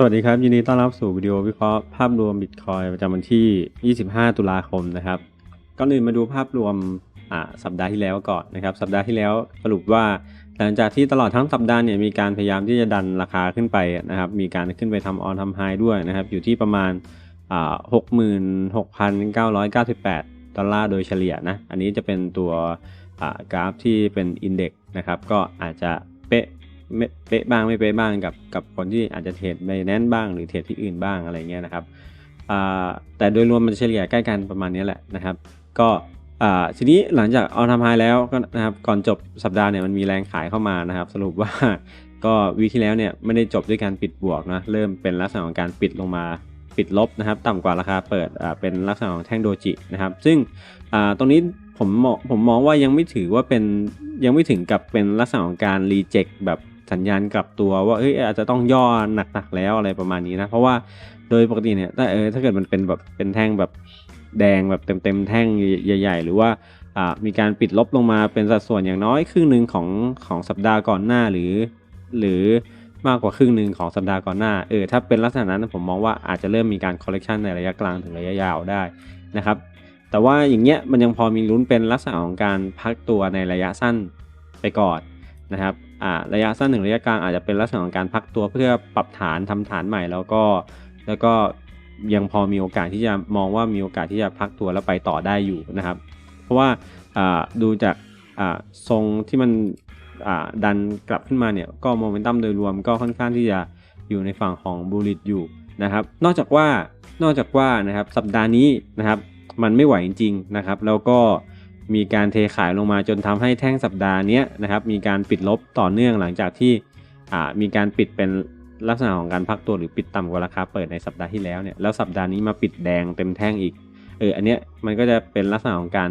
สวัสดีครับ ยินดีต้อนรับสู่วิดีโอวิเคราะห์ภาพรวมบิตคอยประจำวันที่ 25 ตุลาคมนะครับก่อนอื่นมาดูภาพรวมอ่าสัปดาห์ที่แล้วก่อนนะครับ สัปดาห์ที่แล้วสรุปว่า หลังจากที่ตลอดทั้งสัปดาห์เนี่ยมีการพยายามที่จะดันราคาขึ้นไปนะครับ มีการขึ้นไปทำออนทำไฮด้วยนะครับ อยู่ที่ประมาณอ่า66,998 ดอลลาร์โดยเฉลี่ยนะ อันนี้จะเป็นตัวอ่ากราฟที่เป็นอินเด็กซ์นะครับ ก็อาจจะเป๊ะ เป๊ะบ้างไม่เป๊ะบ้างกับกับคนที่อาจจะเทรดในแนนบ้างหรือเทรดที่อื่นบ้างอะไรเงี้ยนะครับแต่โดยรวมมันเฉลี่ยใกล้กันประมาณนี้แหละนะครับ ก็ทีนี้หลังจากเอาทำไฮแล้วก็นะครับก่อนจบสัปดาห์เนี่ยมันมีแรงขายเข้ามานะครับ สรุปว่าก็วีที่แล้วเนี่ยไม่ได้จบด้วยการปิดบวกนะเริ่มเป็นลักษณะของการปิดลงมาปิดลบนะครับ ต่ำกว่าราคาเปิดเป็นลักษณะของแท่งโดจินะครับ ซึ่งตรงนี้ผมผมมองว่ายังไม่ถือว่าเป็นยังไม่ถึงกับเป็นลักษณะของการรีเจ็คแบบ สัญญาณกลับตัวว่าเอ้ยอาจจะต้องย่อหนักๆแล้วอะไรประมาณนี้นะ เพราะว่าโดยปกติเนี่ยถ้าเออถ้าเกิดมันเป็นแบบเป็นแท่งแบบแดงแบบเต็มๆแท่งใหญ่ ๆ หรือว่าอ่ามีการปิดลบลงมาเป็นสัดส่วนอย่างน้อยครึ่งหนึ่งของของสัปดาห์ก่อนหน้าหรือ หรือมากกว่าครึ่งหนึ่งของสัปดาห์ก่อนหน้าเออถ้าเป็นลักษณะนั้นผมมองว่าอาจจะเริ่มมีการคอลเลกชันในระยะกลางถึงระยะยาวได้นะครับแต่ว่าอย่างเงี้ยมันยังพอมีลุ้นเป็นลักษณะของการพักตัวในระยะสั้นไปก่อนนะครับ ระยะสั้นถึงระยะกลางอาจจะเป็นลักษณะของการพักตัวเพื่อปรับฐานทำฐานใหม่แล้วก็แล้วก็ยังพอมีโอกาสที่จะมองว่ามีโอกาสที่จะพักตัวแล้วไปต่อได้อยู่นะครับ เพราะว่าดูจากทรงที่มันดันกลับขึ้นมาเนี่ยก็โมเมนตัมโดยรวมก็ค่อนข้างที่จะอยู่ในฝั่งของบูลิตอยู่นะครับ นอกจากว่านอกจากว่านะครับสัปดาห์นี้นะครับมันไม่ไหวจริงๆนะครับ แล้วก็ มีการเทขายลงมาจนทำให้แท่งสัปดาห์นี้นะครับมีการปิดลบต่อเนื่องหลังจากที่มีการปิดเป็นลักษณะของการพักตัวหรือปิดต่ำกว่าราคาเปิดในสัปดาห์ที่แล้วเนี่ยแล้วสัปดาห์นี้มาปิดแดงเต็มแท่งอีกเอออันเนี้ยมันก็จะเป็นลักษณะของการ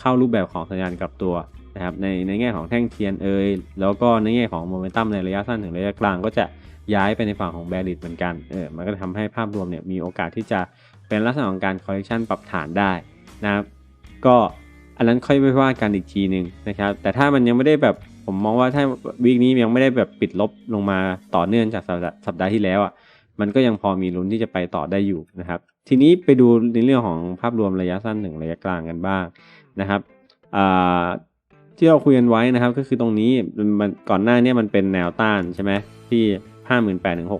เข้ารูปแบบของสัญญาณกลับตัวนะครับในในแง่ของแท่งเทียนเอยแล้วก็ในแง่ของโมเมนตัมในระยะสั้นถึงระยะกลางก็จะย้ายไปในฝั่งของแบริดเหมือนกันเออมันก็จะทำให้ภาพรวมเนี่ยมีโอกาสที่จะเป็นลักษณะของการคอลเลคชันปรับฐานได้นะครับก็ อันนั้นค่อยไปว่ากันอีกทีหนึ่งนะครับ แต่ถ้ามันยังไม่ได้แบบผมมองว่าถ้าวีคนี้ยังไม่ได้แบบปิดลบลงมาต่อเนื่องจากสัปดาห์สัปดาห์ที่แล้วอะมันก็ยังพอมีลุ้นที่จะไปต่อได้อยู่นะครับ ทีนี้ไปดูในเรื่องของภาพรวมระยะสั้นถึงระยะกลางกันบ้างนะครับที่เราคุยกันไว้นะครับ ก็คือตรงนี้มันก่อนหน้านี้มันเป็นแนวต้านใช่ไหมที่ 58,000ถึง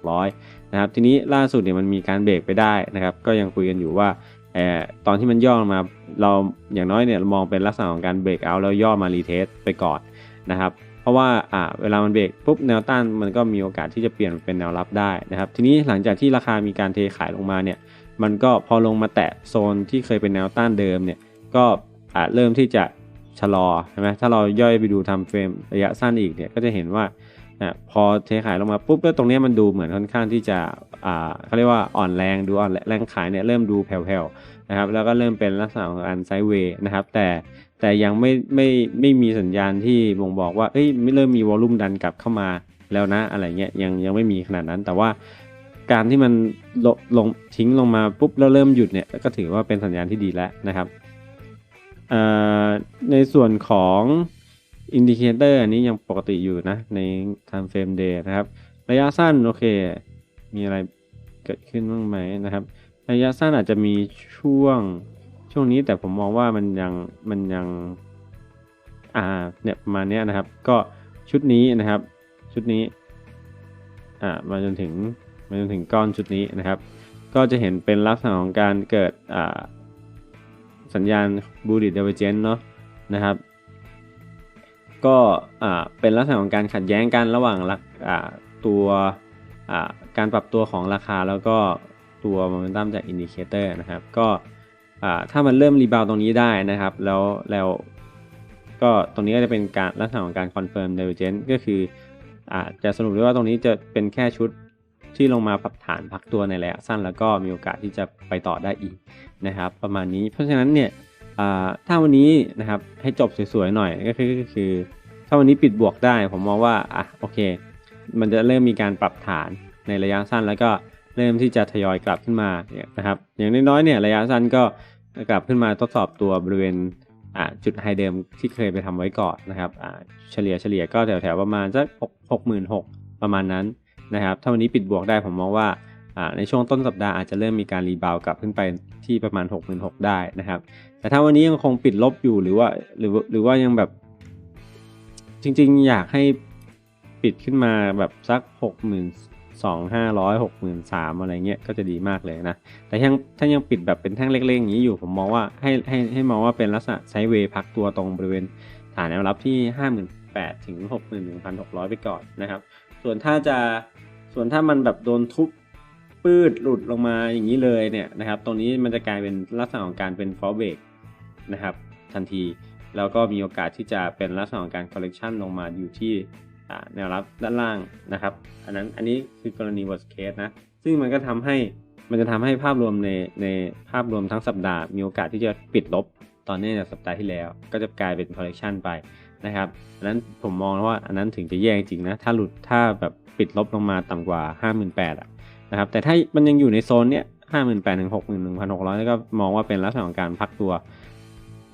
61,600 นะครับ ทีนี้ล่าสุดเนี่ยมันมีการเบรกไปได้นะครับ ก็ยังคุยกันอยู่ว่า เอ่อตอนที่มันย่อมาเราอย่างน้อยเนี่ยมองเป็นลักษณะของการเบรกเอาแล้วย่อมารีเทสไปก่อนนะครับเพราะว่าอ่าเวลามันเบรกปุ๊บแนวต้านมันก็มีโอกาสที่จะเปลี่ยนเป็นแนวรับได้นะครับ ทีนี้หลังจากที่ราคามีการเทขายลงมาเนี่ยมันก็พอลงมาแตะโซนที่เคยเป็นแนวต้านเดิมเนี่ยก็อ่าเริ่มที่จะชะลอใช่ไหมถ้าเราย่อยไปดูทำเฟรมระยะสั้นอีกเนี่ยก็จะเห็นว่าอะพอเทขายลงมาปุ๊บแล้วตรงนี้มันดูเหมือนค่อนข้างที่จะ เขาเรียกว่าอ่อนแรงดูอ่อนแรงขายเนี่ยเริ่มดูแผ่วๆนะครับแล้วก็เริ่มเป็นลักษณะของการไซด์เวย์นะครับแต่แต่ยังไม่ไม่ไม่มีสัญญาณที่บ่งบอกว่าเอ้ยไม่เริ่มมีวอลลุ่มดันกลับเข้ามาแล้วนะอะไรเงี้ยยังยังไม่มีขนาดนั้นแต่ว่าการที่มันลลงทิ้งลงมาปุ๊บแล้วเริ่มหยุดเนี่ยก็ถือว่าเป็นสัญญาณที่ดีแล้วนะครับในส่วนของอินดิเคเตอร์อันนี้ยังปกติอยู่นะใน time frame day นะครับ ระยะสั้นโอเค มีอะไรเกิดขึ้นบ้างไหมนะครับ ระยะสั้นอาจจะมีช่วงช่วงนี้แต่ผมมองว่ามันยังมันยังอ่าเนี่ยประมาณเนี้ยนะครับ ก็ชุดนี้นะครับ ชุดนี้อ่ามาจนถึงมาจนถึงก้อนชุดนี้นะครับ ก็จะเห็นเป็นลักษณะของการเกิดอ่าสัญญาณบูริดเดเวเจนเนาะนะครับ ก็อ่าเป็นลักษณะของการขัดแย้งกันระหว่างลักอ่าตัว การปรับตัวของราคาแล้วก็ตัวโมเมนตัมจากอินดิเคเตอร์นะครับ ก็ถ้ามันเริ่มรีบาวตรงนี้ได้นะครับ แล้วแล้วก็ตรงนี้ก็จะเป็นการลักษณะของการคอนเฟิร์มเดเวเจนก็คืออาจะสรุปได้ว่าตรงนี้จะเป็นแค่ชุดที่ลงมาปรับฐานพักตัวในระยะสั้นแล้วก็มีโอกาสที่จะไปต่อได้อีกนะครับ ประมาณนี้เพราะฉะนั้นเนี่ยถ้าวันนี้นะครับให้จบสวยๆหน่อยก็คือก็คือ ถ้าวันนี้ปิดบวกได้ผมมองว่าอะโอเค มันจะเริ่มมีการปรับฐานในระยะสั้นแล้วก็เริ่มที่จะทยอยกลับขึ้นมาเนี่ยนะครับ อย่างน้อยๆเนี่ยระยะสั้นก็กลับขึ้นมาทดสอบตัวบริเวณจุดไฮเดิมที่เคยไปทำไว้ก่อนนะครับเฉลี่ยเฉลี่ยก็แถวๆประมาณสักหกหมื่นหกประมาณนั้นนะครับถ้าวันนี้ปิดบวกได้ผมมองว่าในช่วงต้นสัปดาห์อาจจะเริ่มมีการรีบาวกลับขึ้นไปที่ประมาณ 66,000ได้นะครับ แต่ถ้าวันนี้ยังคงปิดลบอยู่หรือว่าหรือว่าหรือว่ายังแบบ จริง ๆ อยากให้ ปิดขึ้นมาแบบสักหกหมื่นสองห้าร้อยหกหมื่นสามอะไรเงี้ยก็จะดีมากเลยนะ แต่ยังถ้ายังปิดแบบเป็นแท่งเล็กๆอย่างนี้อยู่ผมมองว่าให้ให้ให้มองว่าเป็นลักษณะไซด์เวย์พักตัวตรงบริเวณฐานแนวรับที่ห้าหมื่นแปดถึงหกหมื่นหนึ่งพันหกร้อยไปก่อนนะครับ ส่วนถ้าจะส่วนถ้ามันแบบโดนทุบปืดหลุดลงมาอย่างนี้เลยเนี่ยนะครับ ตรงนี้มันจะกลายเป็นลักษณะของการเป็นฟอลเบกนะครับทันที แล้วก็มีโอกาสที่จะเป็นลักษณะของการ correction ลงมาอยู่ที่ แนวรับด้านล่างนะครับ อันนั้นอันนี้คือกรณี worst case นะ ซึ่งมันก็ทำให้มันจะทำให้ภาพรวมในในภาพรวมทั้งสัปดาห์ มีโอกาสที่จะปิดลบตอนนี้ในสัปดาห์ที่แล้ว ก็จะกลายเป็น correction ไปนะครับ อันนั้นผมมองว่าอันนั้นถึงจะแย่จริงนะ ถ้าหลุดถ้าแบบปิดลบลงมาต่ำกว่า 58,000อะนะครับ แต่ถ้ามันยังอยู่ในโซนเนี้ย58,000ถึง61,600 ก็มองว่าเป็นลักษณะของการพักตัว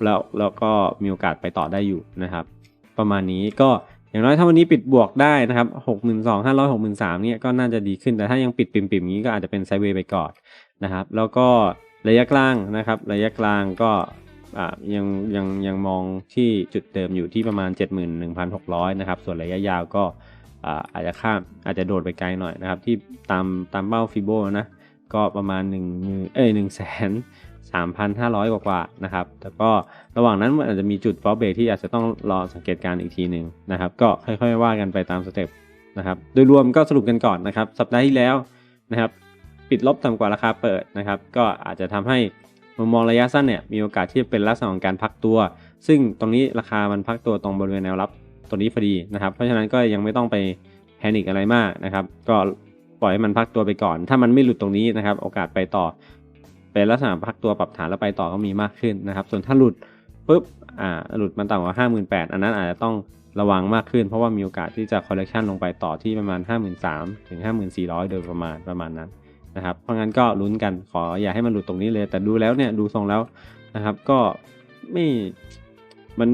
แล้วแล้วก็มีโอกาสไปต่อได้อยู่นะครับ ประมาณนี้ก็ อย่างน้อยถ้าวันนี้ปิดบวกได้นะครับหกหมื่นสองห้าร้อยหกหมื่นสามเนี่ยก็น่าจะดีขึ้นแต่ถ้ายังปิดปิ่มๆอย่างนี้ก็อาจจะเป็นไซเวย์ไปก่อนนะครับ แล้วก็ระยะกลางนะครับ ระยะกลางก็ยังยังยังมองที่จุดเดิมอยู่ที่ประมาณ 71,600 นะครับ ส่วนระยะยาวก็อาอาจจะข้ามอาจจะโดดไปไกลหน่อยนะครับ ที่ตามตามเป้าฟิโบนะ ก็ประมาณ1นึ่งเอ้ยหนึ่งแส นสามพันห้าร้อยกว่าๆนะครับแต่ก็ระหว่างนั้นมันอาจจะมีจุดฟอลเบรกที่อาจจะต้องรอสังเกตการณ์อีกทีหนึ่งนะครับ ก็ค่อยๆว่ากันไปตามสเต็ปนะครับ โดยรวมก็สรุปกันก่อนนะครับ สัปดาห์ที่แล้วนะครับ ปิดลบต่ำกว่าราคาเปิดนะครับ ก็อาจจะทำให้มุมมองระยะสั้นเนี่ยมีโอกาสที่จะเป็นลักษณะของการพักตัว ซึ่งตรงนี้ราคามันพักตัวตรงบริเวณแนวรับตัวนี้พอดีนะครับ เพราะฉะนั้นก็ยังไม่ต้องไปแพนิคอะไรมากนะครับ ก็ปล่อยให้มันพักตัวไปก่อน ถ้ามันไม่หลุดตรงนี้นะครับ โอกาสไปต่อ เป็นลักษณะพักตัวปรับฐานแล้วไปต่อก็มีมากขึ้นนะครับ ส่วนถ้าหลุดปุ๊บอ่าหลุดมันต่ำกว่า 58,000 อันนั้นอาจจะต้องระวังมากขึ้น เพราะว่ามีโอกาสที่จะ correction ลงไปต่อที่ประมาณ 53,000 ถึง 5,400 โดยประมาณประมาณนั้นนะครับ เพราะงั้นก็ลุ้นกันขออย่าให้มันหลุดตรงนี้เลย แต่ดูแล้วเนี่ยดูทรงแล้วนะครับ ก็ไม่มัน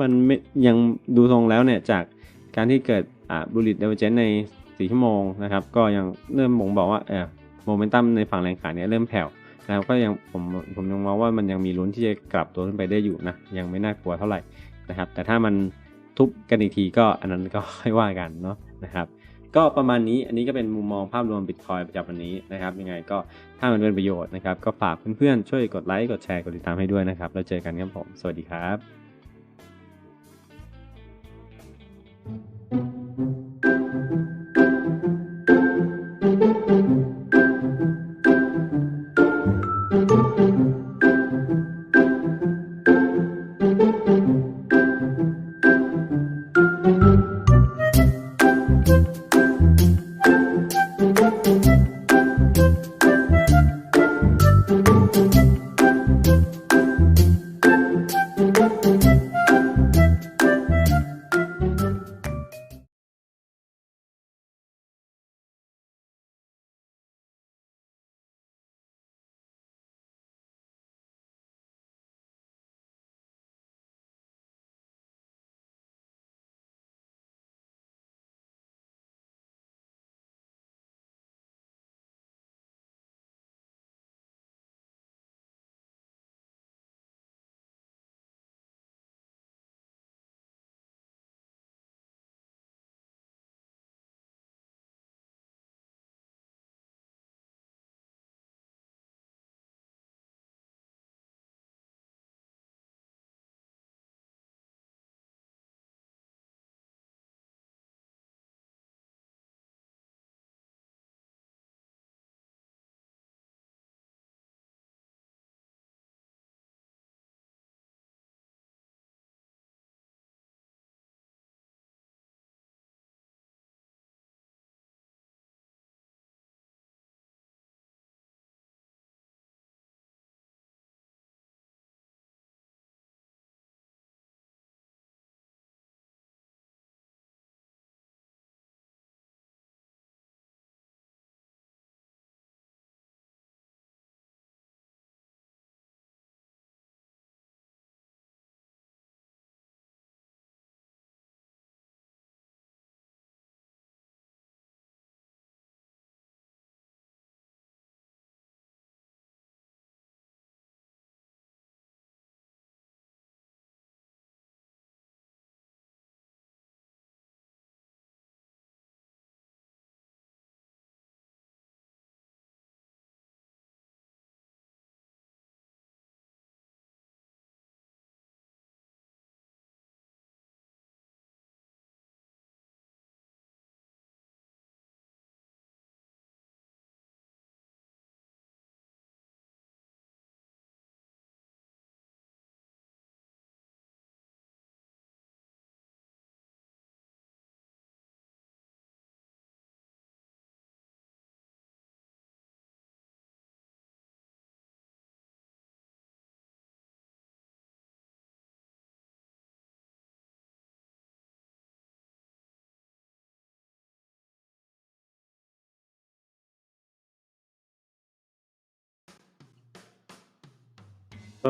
มันไม่ยังดูทรงแล้วเนี่ยจากการที่เกิดอ่าบุลิตเดเวเจนใน4ชั่วโมงนะครับ ก็ยังเริ่มบ่งบอกว่าเออโมเมนตัมในฝั่งแรงขายเนี่ยเริ่มแผ่ว นะครับก็ยังผมผมยังมองว่ามันยังมีลุ้นที่จะกลับตัวขึ้นไปได้อยู่นะยังไม่น่ากลัวเท่าไหร่นะครับ แต่ถ้ามันทุบกันอีกทีก็อันนั้นก็ค่อยว่ากันเนาะนะครับก็ประมาณนี้อันนี้ก็เป็นมุมมองภาพรวมบิตคอยประจำวันนี้นะครับยังไงก็ถ้ามันเป็นประโยชน์นะครับ ก็ฝากเพื่อนๆ ช่วยกดไลค์กดแชร์กดติดตามให้ด้วยนะครับ แล้วเจอกันครับผม สวัสดีครับ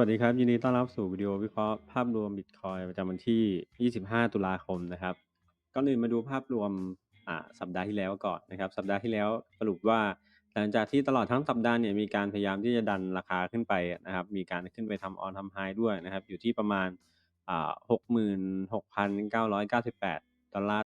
วัสดีครับ ยินดีต้อนรับสู่วิดีโอวิเคราะห์ภาพรวมบิตคอยประจำวันที่ 25 ตุลาคมนะครับก่อนอื่นมาดูภาพรวมอ่าสัปดาห์ที่แล้วก่อนนะครับ สัปดาห์ที่แล้วสรุปว่าหลังจากที่ตลอดทั้งสัปดาห์เนี่ยมีการพยายามที่จะดันราคาขึ้นไปนะครับ มีการขึ้นไปทำออนทำไฮด้วยนะครับ อยู่ที่ประมาณอ่า66,998 ดอลลาร์